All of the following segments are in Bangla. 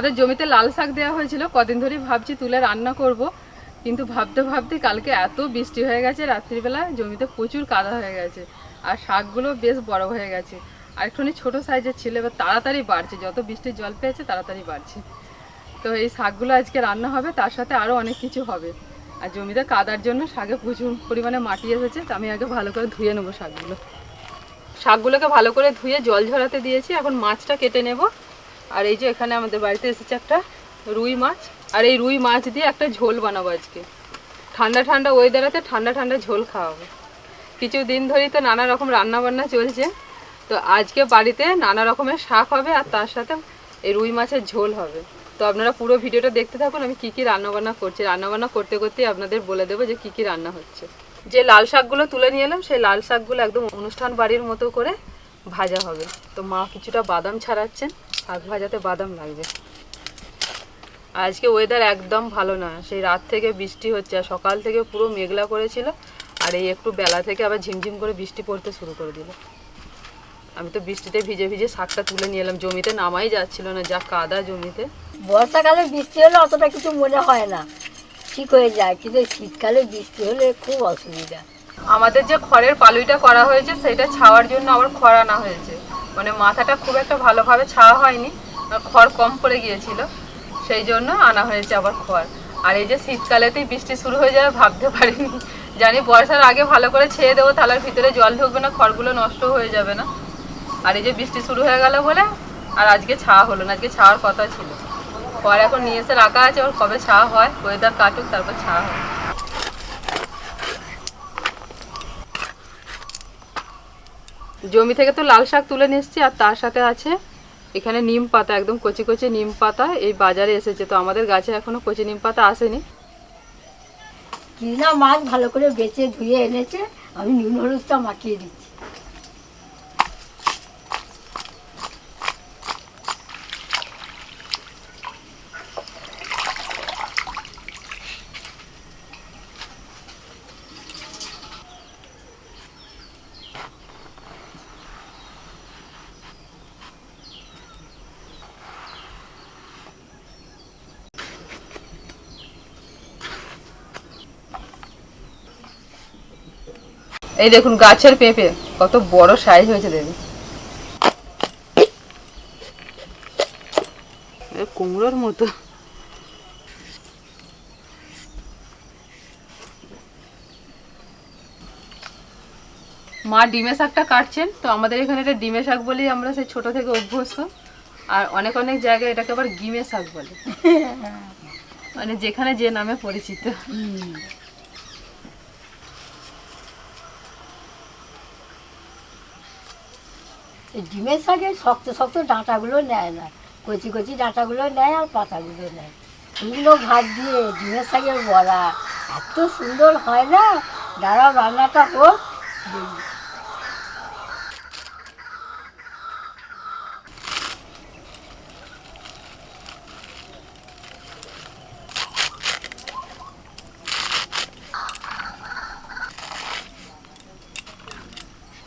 আমাদের জমিতে লাল শাক দেওয়া হয়েছিল, কদিন ধরেই ভাবছি তুলে রান্না করব। কিন্তু ভাবতে ভাবতে কালকে এত বৃষ্টি হয়ে গেছে, রাত্রিবেলা জমিতে প্রচুর কাদা হয়ে গেছে আর শাকগুলো বেশ বড় হয়ে গেছে। আর একটুখানি ছোটো সাইজের ছিল, এবার তাড়াতাড়ি বাড়ছে। যত বৃষ্টির জল পেয়েছে, তাড়াতাড়ি বাড়ছে। তো এই শাকগুলো আজকে রান্না হবে, তার সাথে আরও অনেক কিছু হবে। আর জমিতে কাদার জন্য শাকে প্রচুর পরিমাণে মাটি এসেছে, তো আমি আগে ভালো করে ধুয়ে নেব শাকগুলো। শাকগুলোকে ভালো করে ধুয়ে জল ঝরাতে দিয়েছি, এখন মাছটা কেটে নেব। আর এই যে এখানে আমাদের বাড়িতে এসেছে একটা রুই মাছ, আর এই রুই মাছ দিয়ে একটা ঝোল বানাবো আজকে। ঠান্ডা ঠান্ডা ওয়েদারেতে ঠান্ডা ঠান্ডা ঝোল খাওয়াবো কিছু দিন ধরেই তো নানা রকম রান্না বান্না চলছে, তো আজকে বাড়িতে নানা রকমের শাক হবে আর তার সাথে এই রুই মাছের ঝোল হবে। তো আপনারা পুরো ভিডিওটা দেখতে থাকুন, আমি কি কি রান্না বান্না করছি। রান্না বান্না করতে করতেই আপনাদের বলে দেবো যে কি কি রান্না হচ্ছে। যে লাল শাকগুলো তুলে নিয়ে এলাম, সেই লাল শাকগুলো একদম অনুষ্ঠান বাড়ির মতো করে ভাজা হবে। তো মা কিছুটা বাদাম ছাড়াচ্ছেন। শাক ভাজাতে বাদাম লাগবে। আজকে ওয়েদার একদম ভালো না। সেই রাত থেকে বৃষ্টি হচ্ছে আর সকাল থেকে পুরো মেঘলা করেছিল আর এই একটু বেলা থেকে আবার ঝিমঝিম করে বৃষ্টি পড়তে শুরু করে দিল। আমি তো বৃষ্টিতে ভিজে ভিজে শাকটা তুলে নিয়ে এলাম। জমিতে নামাই যাচ্ছিল না যা কাদা জমিতে। বর্ষাকালে বৃষ্টি হলে অতটা কিছু মনে হয় না। ঠিক হয়ে যায় কিন্তু শীতকালে বৃষ্টি হলে খুব অসুবিধা। আমাদের যে খড়ের পালুইটা করা হয়েছে সেটা ছাওয়ার জন্য আবার খড় আনা হয়েছে। মানে মাথাটা খুব একটা ভালোভাবে ছাওয়া হয়নি, খড় কম পড়ে গিয়েছিল, সেই জন্য আনা হয়েছে আবার খড়। আর এই যে শীতকালেতেই বৃষ্টি শুরু হয়ে যাবে ভাবতে পারিনি। জানি বর্ষার আগে ভালো করে ছেড়ে দেবো থালার ভিতরে জল ঢুকবে না, খড়গুলো নষ্ট হয়ে যাবে না। আর এই যে বৃষ্টি শুরু হয়ে গেল বলে, আর আজকে ছাওয়া হলো না, আজকে ছাওয়ার কথা ছিল। খড় এখন নিয়ে এসে রাখা আছে ওর কবে ছাওয়া হয় ওয়েদার কাটুক, তারপর ছাওয়া হয় জমি থেকে তো লাল শাক তুলে নিয়ে আর তার সাথে আছে এখানে নিম পাতা, একদম কচি কচি নিম পাতা। এই বাজারে এসেছে তো আমাদের গাছে এখনও কচি নিম পাতা আসেনি। কিনা মাছ ভালো করে বেঁচে ধুয়ে এনেছে, আমি নুন হলুদটা মাখিয়ে দিচ্ছি। এই দেখুন গাছের পেঁপে। কত বড় সাইজ হয়েছে দেখুন। কুমড়োর মতো। মা ডিমে শাকটা কাটছেন তো আমাদের এখানে এটা ডিমে শাক বলেই আমরা সেই ছোট থেকে অভ্যস্ত। আর অনেক অনেক জায়গায় এটাকে আবার গিমে শাক বলে। মানে যেখানে যে নামে পরিচিত। ডিমের শাকে শক্ত শক্ত ডাঁটাগুলো নেয় না। কচি কচি ডাঁটাগুলো নেয় আর পাতাগুলো নেয়। শুকনো ভাত দিয়ে ডিমের শাকের বলা এত সুন্দর হয় না? দাঁড়াও, রান্নাটা হোক।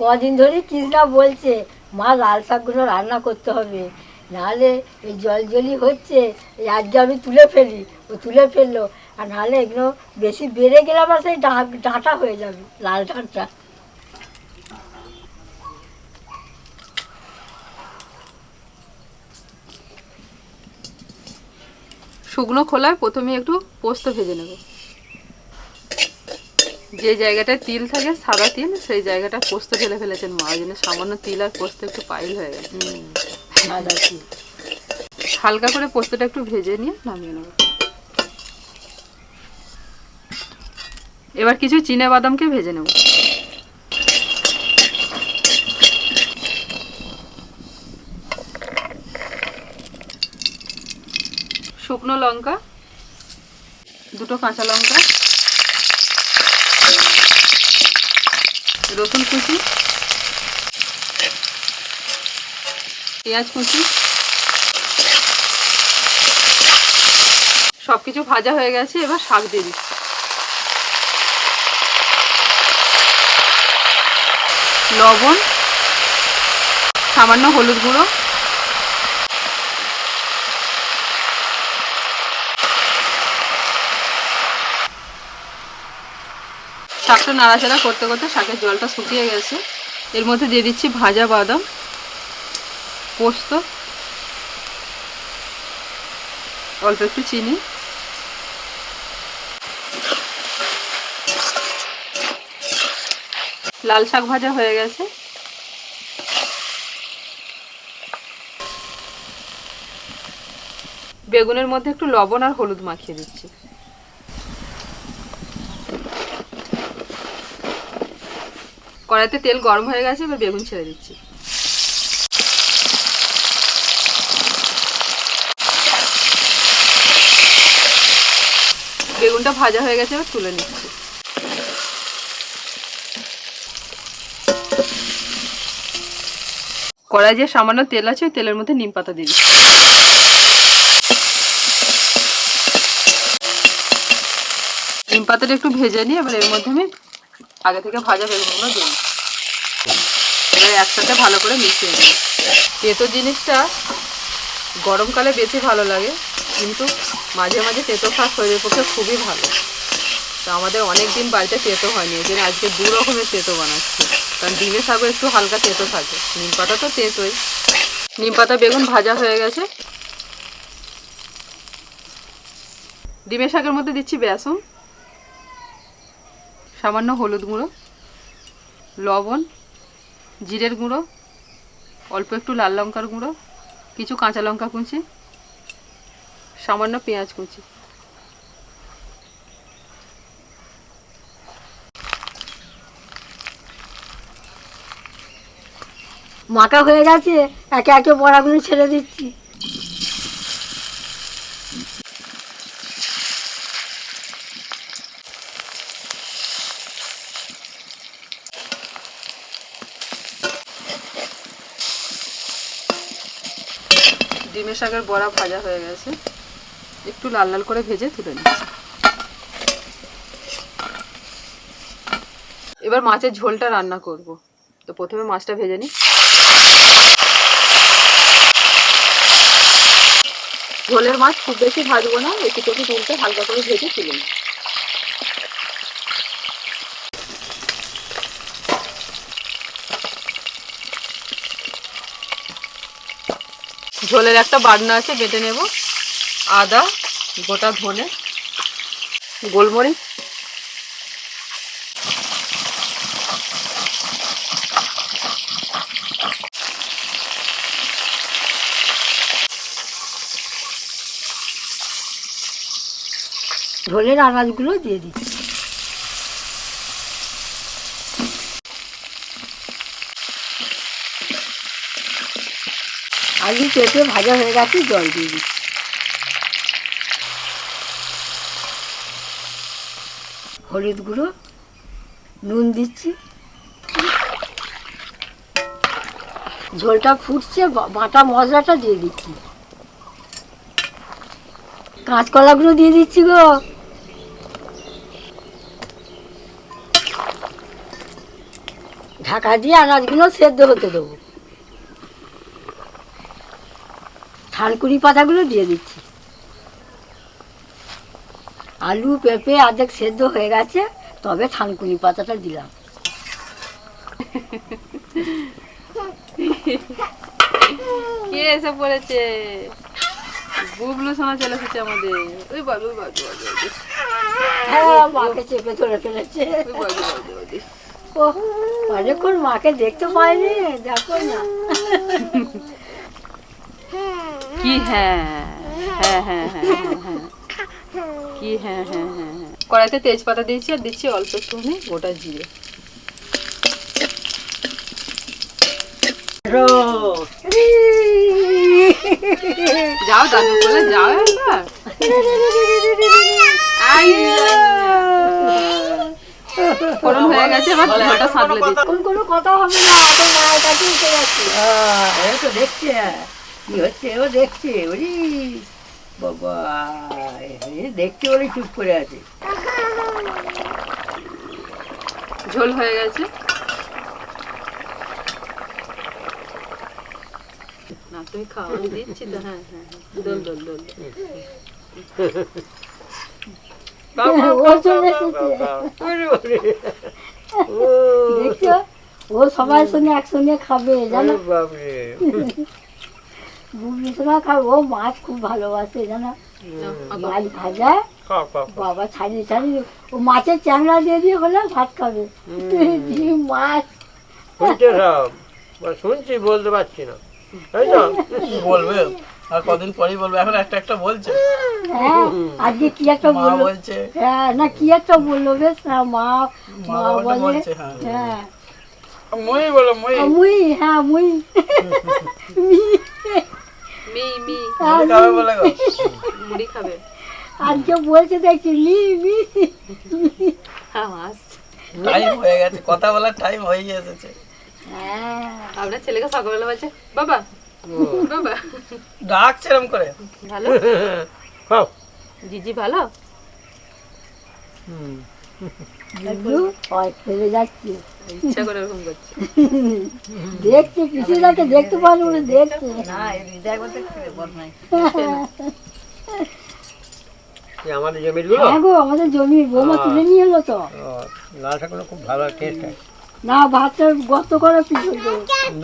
কদিন ধরে কৃষ্ণা বলছে মা লাল শাকগুলো রান্না করতে হবে। নাহলে এই জল জলই হচ্ছে, এই আজকে আমি তুলে ফেলি, ও তুলে ফেলল। আর নাহলে এগুলো বেশি বেড়ে গেলে আবার সেই ডাঁটা হয়ে যাবে, লাল ডাঁটা। শুকনো খোলায় প্রথমে একটু পোস্ত ভেজে নেব। যে জায়গাটায় তিল থাকে সাদা তিল সেই জায়গাটা পোস্ত ঢেলে ফেলেছেন মা ওই জন্য সামান্য তিল আর পোস্ত একটু পাইল হয়ে গেছে। হালকা করে পোস্তটা একটু ভেজে নিয়ে নামিয়ে নেব। এবার কিছু চিনে বাদামকে ভেজে নেব। শুকনো লঙ্কা দুটো কাঁচা লঙ্কা রসুন কুচি, পেঁয়াজ কুচি সব কিছু ভাজা হয়ে গেছে, এবার শাক দিয়ে দিচ্ছি। লবণ, সামান্য হলুদ গুঁড়ো শাকটা নাড়াচাড়া করতে করতে শাকের জলটা শুকিয়ে গেছে। এর মধ্যে দিয়ে দিচ্ছি ভাজা বাদাম, পোস্ত, অল্প একটু চিনি। লাল শাক ভাজা হয়ে গেছে। বেগুনের মধ্যে একটু লবণ আর হলুদ মাখিয়ে দিচ্ছি। কড়াইতে তেল গরম হয়ে গেছে, এবার বেগুন ছেড়ে দিচ্ছি। বেগুনটা ভাজা হয়ে গেছে, এবার তুলে নিচ্ছি। কড়াই যে সামান্য তেল আছে, ওই তেলের মধ্যে নিম পাতা দিয়ে দিচ্ছি। নিম পাতাটা একটু ভেজে নিয়ে, এবার এর মধ্যে আমি আগে থেকে ভাজা বেগুনগুলো দিই। এবার একসাথে ভালো করে মিশিয়ে নিই। তেতো জিনিসটা গরমকালে বেশি ভালো লাগে, কিন্তু মাঝে মাঝে তেতো খাওয়া শরীরের পক্ষে খুবই ভালো। তো আমাদের অনেক দিন বাড়িতে তেতো হয়নি, এই জন্য আজকে দু রকমের তেতো বানাচ্ছি। কারণ ডিমের শাকও একটু হালকা তেতো থাকে। নিম পাতা তো তেতোই। নিম পাতা, বেগুন ভাজা হয়ে গেছে। ডিমের শাকের মধ্যে দিচ্ছি বেসন। সামান্য হলুদ গুঁড়ো, লবণ, জিরের গুঁড়ো, অল্প একটু লাল লঙ্কার গুঁড়ো, কিছু কাঁচা লঙ্কা কুচি, সামান্য পেঁয়াজ কুচি। মাখা হয়ে গেছে, একে একে বড়াগুলো ছেড়ে দিচ্ছি ডিমের শাকের বড়া ভাজা হয়ে গেছে। একটু লাল লাল করে ভেজে তুলে নিচ্ছি। এবার মাছের ঝোলটা রান্না করব। তো প্রথমে মাছটা ভেজে নি ঝোলের মাছ খুব বেশি ভাজবো না একটু তুলতে হালকা করে ভেজে তুলে নিই। ঝোলের একটা বাটনা আছে বেটে নেব। আদা গোটা ধনে গোলমরিচ। ঝোলের আনাজগুলো দিয়ে দিচ্ছি। আলু পেঁপে ভাজা হয়ে গেছে, জল দিয়ে দিচ্ছি। হলুদ গুঁড়ো, নুন দিচ্ছি। ঝোলটা ফুটছে বাটা মশলাটা দিয়ে দিচ্ছি। কাঁচকলাগুলো দিয়ে দিচ্ছি গো। ঢাকা দিয়ে আনাজগুলো সেদ্ধ হতে দেবো। থানকুড়ি পাতাগুলো দিয়ে দিচ্ছি। আলু পেঁপে আর্ধেক সেদ্ধ হয়ে গেছে তবে থানকুনি পাতাটা দিলাম। কে এসে পড়েছে? বুবলু সোনা চলে এসেছে আমাদের। ওই বাবু বাবু হ্যাঁ মাকে চেপে ধরে ফেলেছে। ও অনেকক্ষণ মাকে দেখতে পাইনি দেখো না। কি হ্যাঁ হ্যাঁ হ্যাঁ হ্যাঁ হ্যাঁ হ্যাঁ কি হ্যাঁ হ্যাঁ হ্যাঁ হ্যাঁ কড়াইতে তেজপাতা দিয়েছি আর দিচ্ছি অল্প একটুখানি গোটা জিরে যাও দাদু বলে যাও একবার ফোড়ন হয়ে গেছে এবার ঝোলটা সাঁতলে দিচ্ছি কোনো কথা হবে না তো মায়ের কাছে উঠে যাচ্ছি এ তো দেখছে কি হচ্ছে ও দেখছে? ওরি বাবা দেখতে বলে চুপ করে আছে। ঝোল হয়ে গেছে? না তুমি খাও আমি দিচ্ছি তো। হ্যাঁ হ্যাঁ হ্যাঁ। দোল দোল দোল। ও সবার সঙ্গে একসঙ্গে খাবে জানো? বাবারে। বুবলি সোনা খাবে ও মাছ খুব ভালোবাসে জানো? মাছ ভাজা। বাবা ছাড়িয়ে ছাড়িয়ে ও মাছের চ্যাংড়া দিয়ে দিয়ে হলে ভাত খাবে। মাছ। শুনছে শুনছি বলতে পারছি না। তাই না বলবে? আর কদিন পরেই বলবে এখন একটা একটা বলছে। হ্যাঁ আজকে কি একটা বলল? বলছে। হ্যাঁ না কি একটা বলল বেশ না মা মা বলে। বলছে, হ্যাঁ। হ্যাঁ। মই বলো মই। মুই হ্যাঁ মুই। মি মি হ্যাঁ, খাবে বলে গো। মুড়ি খাবে। আজকে বলছে দেখছি মি মি হ্যাঁ টাইম হয়ে গেছে কথা বলার টাইম হয়ে এসেছে। হ্যাঁ। আপনার ছেলেকে সকালবেলা বলছে বাবা বাবা। ডাকছে এরম করে। ভালো? খাও জিজি ভালো? হুম। হয় ফেলে যাচ্ছে। ইচ্ছা করে এরকম করছে। দেখছে পিসিদাকে দেখতে পারব না আমাদের জমিরগুলো? হ্যাঁ গো আমাদের জমি বৌমা তুলে নিয়ে এলো তো। লাল শাকগুলো খুব ভালো টেস্ট হয়। না ভাতটা গর্ত করে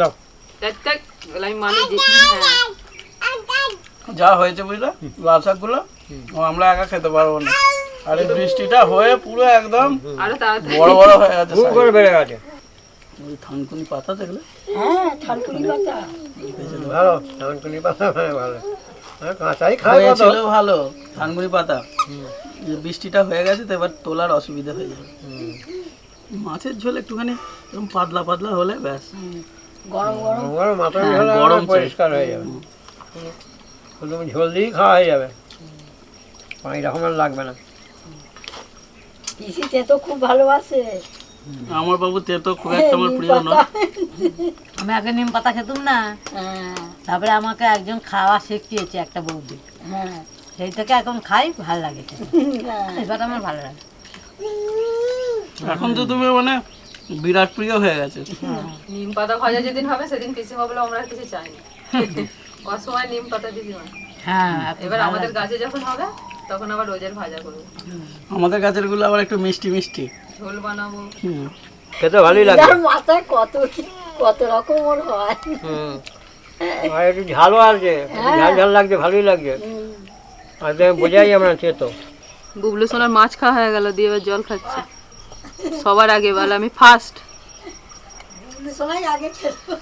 দাও। মানি যে হ্যাঁ। যা হয়েছে বুঝলে? লাল শাকগুলো ও আমরা একা খেতে পারব না। আর এই বৃষ্টিটা হয়ে পুরো একদম আরও তাড়াতাড়ি। বড় বড় হয়ে গেছে খুব করে বেড়ে গেছে। ওই থানকুনি পাতা দেখলে? হ্যাঁ ঠান্ডুনি পাতা। ভালো ধানকুনি পাতা ভালো। হ্যাঁ, কাঁচাই খাই কত। ভালো থানকুনি পাতা। বৃষ্টিটা হয়ে গেছে তো এবার তোলার অসুবিধা হয়ে যাবে। মাছের ঝোল একটুখানি এরকম পাতলা পাতলা হলে ব্যাস। গরম গরম। গরম হ্যাঁ, ঝোল গরম পরিষ্কার হয়ে যাবে। ঝোল দিয়েই খাওয়া হয়ে যাবে। পানি রকম আর লাগবে না। পিসি তো খুব ভালোবাসে। আমার বাবু তেতো খুব একটা আমার প্রিয়। নয়। আমি আগে নিম পাতা খেতুম না? হ্যাঁ। তারপরে আমাকে একজন খাওয়া শিখিয়েছে একটা বৌদি। হ্যাঁ। সেই থেকে এখন খাই ভালো লাগে। হ্যাঁ। পাতা আমার ভালো লাগে। এখন তো তুমি মানে বিরাট প্রিয় হয়ে গেছে। নিম পাতা ভাজা যেদিন হবে সেদিন পিসিমা বলে আমরা কিছু চাই না। অসময় নিম পাতা পিসিমা হ্যাঁ। এবার আমাদের। গাছে যখন হবে তখন আবার রোজের ভাজা করব। আমাদের গাছেরগুলো আবার একটু মিষ্টি মিষ্টি। ঝোল বানাবো। খেতে ভালোই লাগবে তার মাথায় কত কত রকম ওর হয়। আর একটু ঝালও আছে ঝাল ঝাল লাগছে ভালোই লাগছে। আর তো বোঝাই আমরা চেতো বুবলু সোনার মাছ খাওয়া হয়ে গেল দিয়ে এবার জল খাচ্ছে। সবার আগে বলে আমি ফার্স্ট সবাই আগে খেলো।